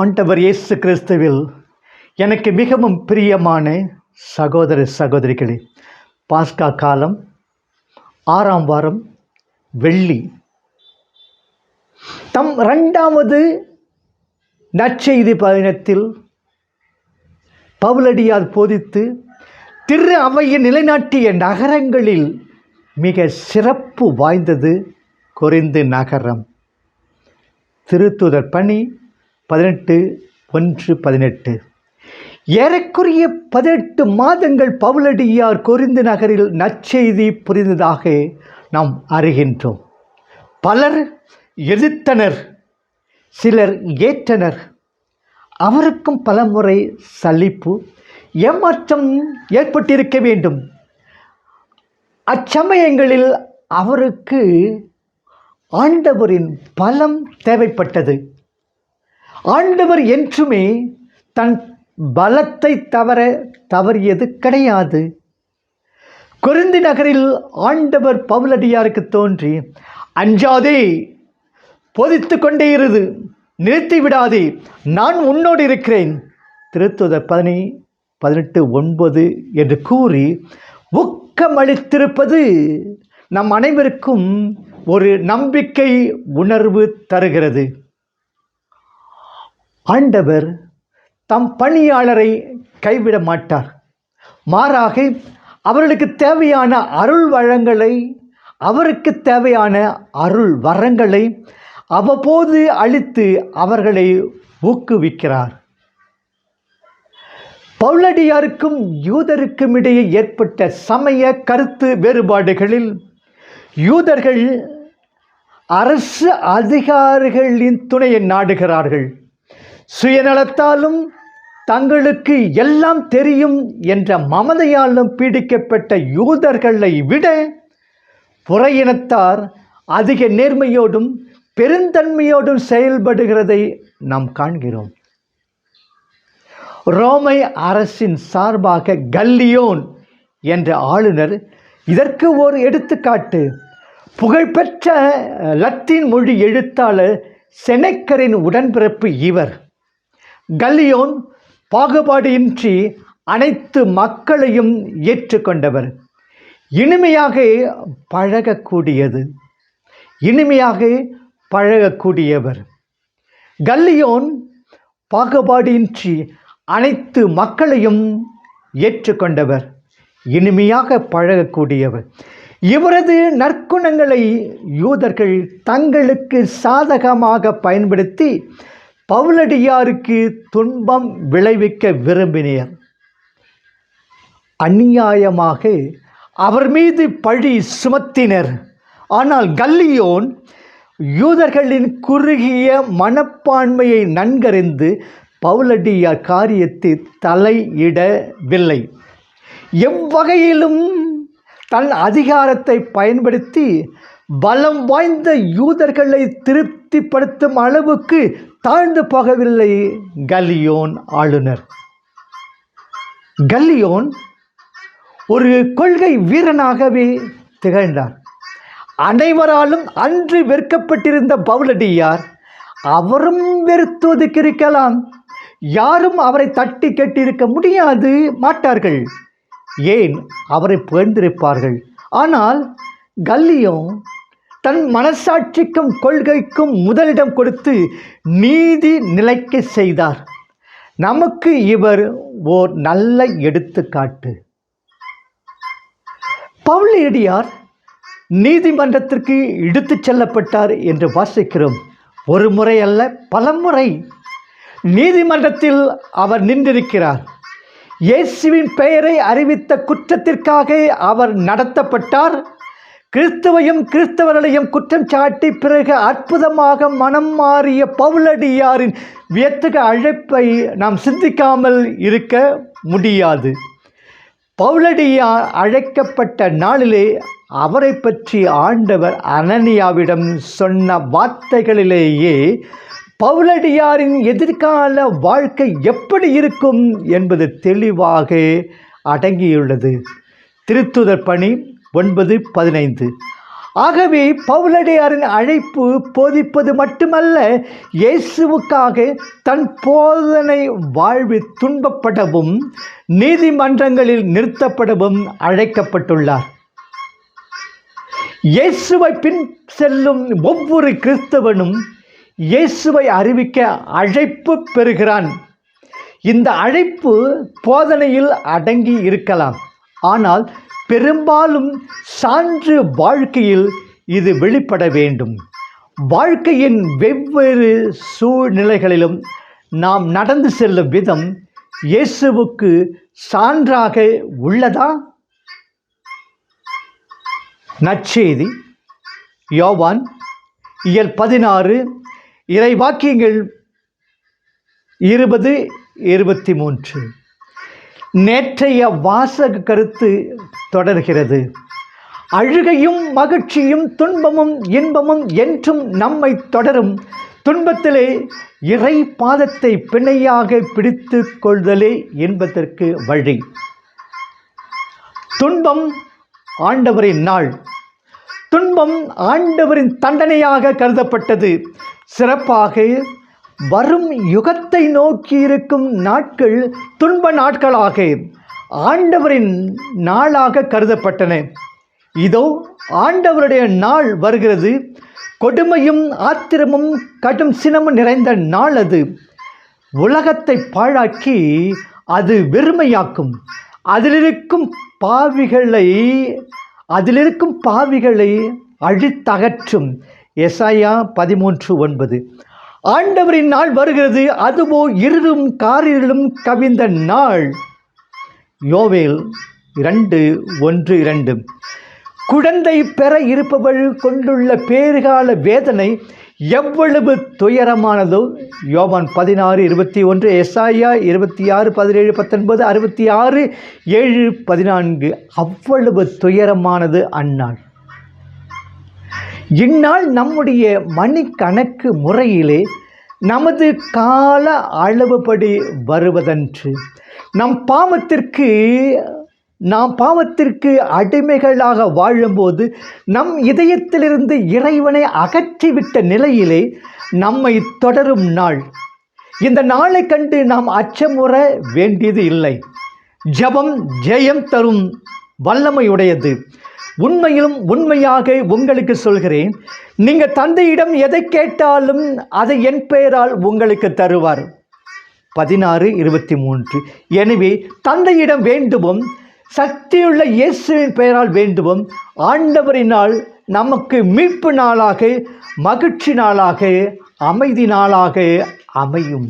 ஆண்டவர் இயேசு கிறிஸ்துவில் எனக்கு மிகவும் பிரியமான சகோதர சகோதரிகளே பாஸ்கா காலம் ஆறாம் வாரம் வெள்ளி. தம் ரெண்டாவது நற்செய்தி பயணத்தில் பவுலடியார் போதித்து திரு அவையை நிலைநாட்டிய நகரங்களில் மிக சிறப்பு வாய்ந்தது குறைந்து நகரம். திருத்துதர் பணி பதினெட்டு ஒன்று பதினெட்டு. ஏறக்குறைய பதினெட்டு மாதங்கள் பவுலடியார் கொரிந்து நகரில் நற்செய்தி புரிந்ததாக நாம் அறிகின்றோம். பலர் எதிர்த்தனர் சிலர் ஏற்றனர். அவருக்கும் பலமுறை சலிப்பு ஏமாற்றம் ஏற்பட்டிருக்க வேண்டும். அச்சமயங்களில் அவருக்கு ஆண்டவரின் பலம் தேவைப்பட்டது. ஆண்டவர் என்றுமே தன் பலத்தை தவற தவறியது கிடையாது. கொரிந்து நகரில் ஆண்டவர் பவுலடியாருக்கு தோன்றி அஞ்சாதே பொதித்து கொண்டே இருது நிறுத்தி விடாதே நான் உன்னோடு இருக்கிறேன். திருத்துத பதினி பதினெட்டு ஒன்பது என்று கூறி ஊக்கமளித்திருப்பது நம் அனைவருக்கும் ஒரு நம்பிக்கை உணர்வு தருகிறது. ஆண்டவர் தம் பணியாளரை கைவிட மாட்டார். மாறாக அவர்களுக்கு தேவையான அருள் வளங்களை அவருக்கு தேவையான அருள் வரங்களை அவ்வப்போது அளித்து அவர்களை ஊக்குவிக்கிறார். பவுலடியாருக்கும் யூதருக்கும் இடையே ஏற்பட்ட சமய கருத்து வேறுபாடுகளில் யூதர்கள் அரசு அதிகாரிகளின் துணையை நாடுகிறார்கள். சுயநலத்தாலும் தங்களுக்கு எல்லாம் தெரியும் என்ற மமதையாலும் பீடிக்கப்பட்ட யூதர்களை விட புறையினத்தார் அதிக நேர்மையோடும் பெருந்தன்மையோடும் செயல்படுகிறதை நாம் காண்கிறோம். ரோமை அரசின் சார்பாக கல்லியோன் என்ற ஆளுநர் இதற்கு ஒரு எடுத்துக்காட்டு. புகழ்பெற்ற லத்தீன் மொழி எழுத்தாளர் செனக்கரின் உடன்பிறப்பு இவர். கல்லியோன் பாகுபாடின்றி அனைத்து மக்களையும் ஏற்றுக்கொண்டவர். இனிமையாக பழகக்கூடியது. இனிமையாக பழகக்கூடியவர். கல்லியோன் பாகுபாடின்றி அனைத்து மக்களையும் ஏற்றுக்கொண்டவர். இனிமையாக பழகக்கூடியவர். இவரது நற்குணங்களை யூதர்கள் தங்களுக்கு சாதகமாக பயன்படுத்தி பவுலடியாருக்கு துன்பம் விளைவிக்க விரும்பினர் அநியாயமாக அவர் மீது பழி சுமத்தினர். ஆனால் கல்லியோன் யூதர்களின் குறுகிய மனப்பான்மையை நன்கறிந்து பவுலடியார் காரியத்தை தலையிடவில்லை. எவ்வகையிலும் தன் அதிகாரத்தை பயன்படுத்தி பலம் வாய்ந்த யூதர்களை திருப்திப்படுத்தும் அளவுக்கு தாழ்ந்து போகவில்லை கல்லியோன் ஆளுநர். கல்லியோன் ஒரு கொள்கை வீரனாகவே திகழ்ந்தார். அனைவராலும் அன்று வெறுக்கப்பட்டிருந்த பவுலடியார் அவரும் வெறுத்து ஒதுக்கியிருக்கலாம். யாரும் அவரை தட்டி கட்டியிருக்க முடியாது மாட்டார்கள். ஏன்? அவரை புகழ்ந்திருப்பார்கள். ஆனால் கல்லியும் தன் மனசாட்சிக்கும் கொள்கைக்கும் முதலிடம் கொடுத்து நீதி நிலைக்க செய்தார். நமக்கு இவர் ஓர் நல்ல எடுத்துக்காட்டு. பவுலியடியார் நீதிமன்றத்திற்கு இழுத்துச் செல்லப்பட்டார் என்று வாசிக்கிறோம். ஒரு முறை அல்ல பலமுறை நீதிமன்றத்தில் அவர் நின்றிருக்கிறார். இயேசுவின் பெயரை அறிவித்த குற்றத்திற்காக அவர் நடத்தப்பட்டார். கிறிஸ்துவையும் கிறிஸ்தவர்களையும் குற்றம் சாட்டி பிறகு அற்புதமாக மனம் மாறிய பவுலடியாரின் வியத்தக அழைப்பை நாம் சிந்திக்காமல் இருக்க முடியாது. பவுலடியார் அழைக்கப்பட்ட நாளிலே அவரை பற்றி ஆண்டவர் அனனியாவிடம் சொன்ன வார்த்தைகளிலேயே பவுலடியாரின் எதிர்கால வாழ்க்கை எப்படி இருக்கும் என்பது தெளிவாக அடங்கியுள்ளது. திருத்துதர் பணி ஒன்பது பதினைந்து. ஆகவே பவுலடியாரின் அழைப்பு போதிப்பது மட்டுமல்ல இயேசுவுக்காக தன் போதனை வாழ்வில் துன்பப்படவும் நீதிமன்றங்களில் நிறுத்தப்படவும் அழைக்கப்பட்டுள்ளார். இயேசுவை பின் செல்லும் ஒவ்வொரு கிறிஸ்தவனும் இயேசுவை அறிவிக்க அழைப்பு பெறுகிறான். இந்த அழைப்பு போதனையில் அடங்கி இருக்கலாம். ஆனால் பெரும்பாலும் சான்று வாழ்க்கையில் இது வெளிப்பட வேண்டும். வாழ்க்கையின் வெவ்வேறு சூழ்நிலைகளிலும் நாம் நடந்து செல்லும் விதம் இயேசுவுக்கு சான்றாக உள்ளதா? நற்செய்தி யோவான் இயல் பதினாறு இறைவாக்கியங்கள் இருபது இருபத்தி மூன்று. நேற்றைய வாசக கருத்து தொடர்கிறது. அழுகையும் மகிழ்ச்சியும் துன்பமும் இன்பமும் என்றும் நம்மை தொடரும். துன்பத்திலே இறை பாதத்தை பிணையாக பிடித்து கொள்தலே என்பதற்கு வழி. துன்பம் ஆண்டவரின் நாள். துன்பம் ஆண்டவரின் தண்டனையாக கருதப்பட்டது. சிறப்பாக வரும் யுகத்தை நோக்கி இருக்கும் நாட்கள் துன்ப நாட்களாக ஆண்டவரின் நாளாக கருதப்பட்டன. இதோ ஆண்டவருடைய நாள் வருகிறது. கொடுமையும் ஆத்திரமும் கடும் சினமும் நிறைந்த நாள் அது. உலகத்தை பாழாக்கி அது வெறுமையாக்கும். அதிலிருக்கும் பாவிகளை அதிலிருக்கும் பாவிகளை அழித்தகற்றும். எஸ்ஐயா பதிமூன்று ஒன்பது. ஆண்டவரின் நாள் வருகிறது. அதுவோ இருளும் காரிலும் கவிந்த நாள். யோவேல் இரண்டு ஒன்று இரண்டு. குழந்தை பெற இருப்பவள் கொண்டுள்ள பேறுகால வேதனை எவ்வளவு துயரமானதோ. யோவான் பதினாறு இருபத்தி ஒன்று எஸ்ஐயா இருபத்தி ஆறு பதினேழு பத்தொன்பது அறுபத்தி ஆறு ஏழு பதினான்கு. அவ்வளவு துயரமானது அந்நாள். இந்நாள் நம்முடைய மணிக்கணக்கு முறையிலே நமது கால அளவுபடி வருவதன்று. நம் பாவத்திற்கு நாம் பாவத்திற்கு அடிமைகளாக வாழும்போது நம் இதயத்திலிருந்து இறைவனை அகற்றிவிட்ட நிலையிலே நம்மை தொடரும் நாள். இந்த நாளை கண்டு நாம் அச்சமுற வேண்டியது இல்லை. ஜபம் ஜெயம் தரும் வல்லமையுடையது. உண்மையிலும் உண்மையாக உங்களுக்கு சொல்கிறேன் நீங்கள் தந்தையிடம் எதை கேட்டாலும் அதை என் பெயரால் உங்களுக்கு தருவார். பதினாறு இருபத்தி மூன்று எனவே தந்தையிடம் வேண்டுவோம் சக்தியுள்ள இயேசுவின் பெயரால் வேண்டுவோம். ஆண்டவரினால் நமக்கு மீட்பு நாளாக மகிழ்ச்சி நாளாக அமைதி நாளாக அமையும்.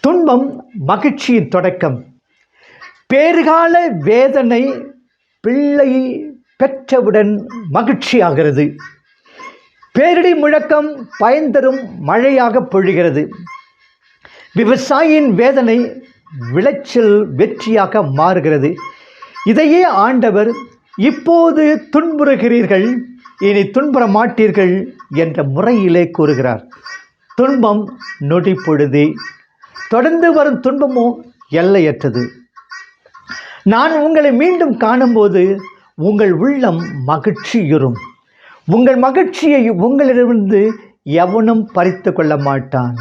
துன்பம் மகிழ்ச்சியின் தொடக்கம். பேறுகால வேதனை பிள்ளை பெற்றவுடன் மகிழ்ச்சியாகிறது. பேரிடி முழக்கம் பயன்தரும் மழையாக பொழிகிறது. விவசாயியின் வேதனை விளைச்சல் வெற்றியாக மாறுகிறது. இதையே ஆண்டவர் இப்போது துன்புறுகிறீர்கள் இனி துன்புற மாட்டீர்கள் என்ற முறையிலே கூறுகிறார். துன்பம் நொடி பொழுது தொடர்ந்து வரும் துன்பமும் எல்லையற்றது. நான் உங்களை மீண்டும் காணும்போது உங்கள் உள்ளம் மகிழ்ச்சியுறும். உங்கள் மகிழ்ச்சியை உங்களிடமிருந்து எவனும் பறித்து கொள்ள மாட்டான்.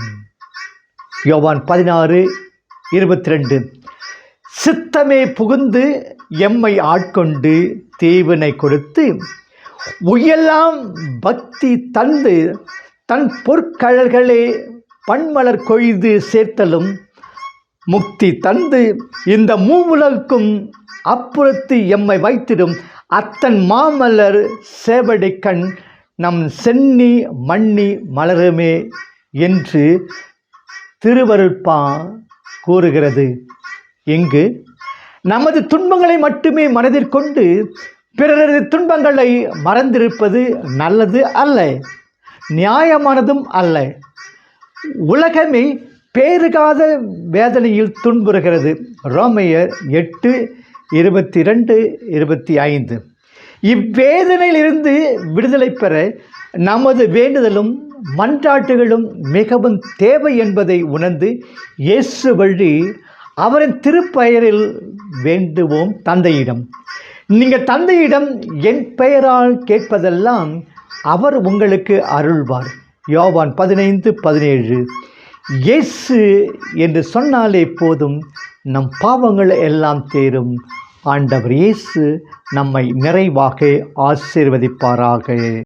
யோவான் பதினாறு இருபத்தி ரெண்டு சித்தமே புகுந்து எம்மை ஆட்கொண்டு தீவினை கொடுத்து உயெல்லாம் பக்தி தந்து தன் பொற்கழல்களே பன்மலர் கொய்து சேர்த்தலும் முக்தி தந்து இந்த மூவுலகுக்கும் அப்புறத்து எம்மை வைத்திடும் அத்தன் மாமல்லர் சேவடிக்கண் நம் சென்னி மண்ணி மலருமே என்று திருவருட்பா கூறுகிறது. இங்கு நமது துன்பங்களை மட்டுமே மனதில் கொண்டு பிறரது துன்பங்களை மறந்திருப்பது நல்லது அல்ல நியாயமானதும் அல்ல. உலகமே பேறுகாத வேதனையில் துன்புறுகிறது. ரோமையர் எட்டு இருபத்தி ரெண்டு இருபத்தி ஐந்து இவ்வேதனையிலிருந்து விடுதலை பெற நமது வேண்டுதலும் மன்றாட்டுகளும் மிகவும் தேவை என்பதை உணர்ந்து இயேசு வழி அவரின் திருப்பெயரில் வேண்டுவோம் தந்தையிடம். நீங்கள் தந்தையிடம் என் பெயரால் கேட்பதெல்லாம் அவர் உங்களுக்கு அருள்வார். யோவான் பதினைந்து பதினேழு. இயேசு என்று சொன்னாலே போதும் நம் பாவங்கள் எல்லாம் தேரும். ஆண்டவர் இயேசு நம்மை நிறைவாக ஆசீர்வதிப்பாராக.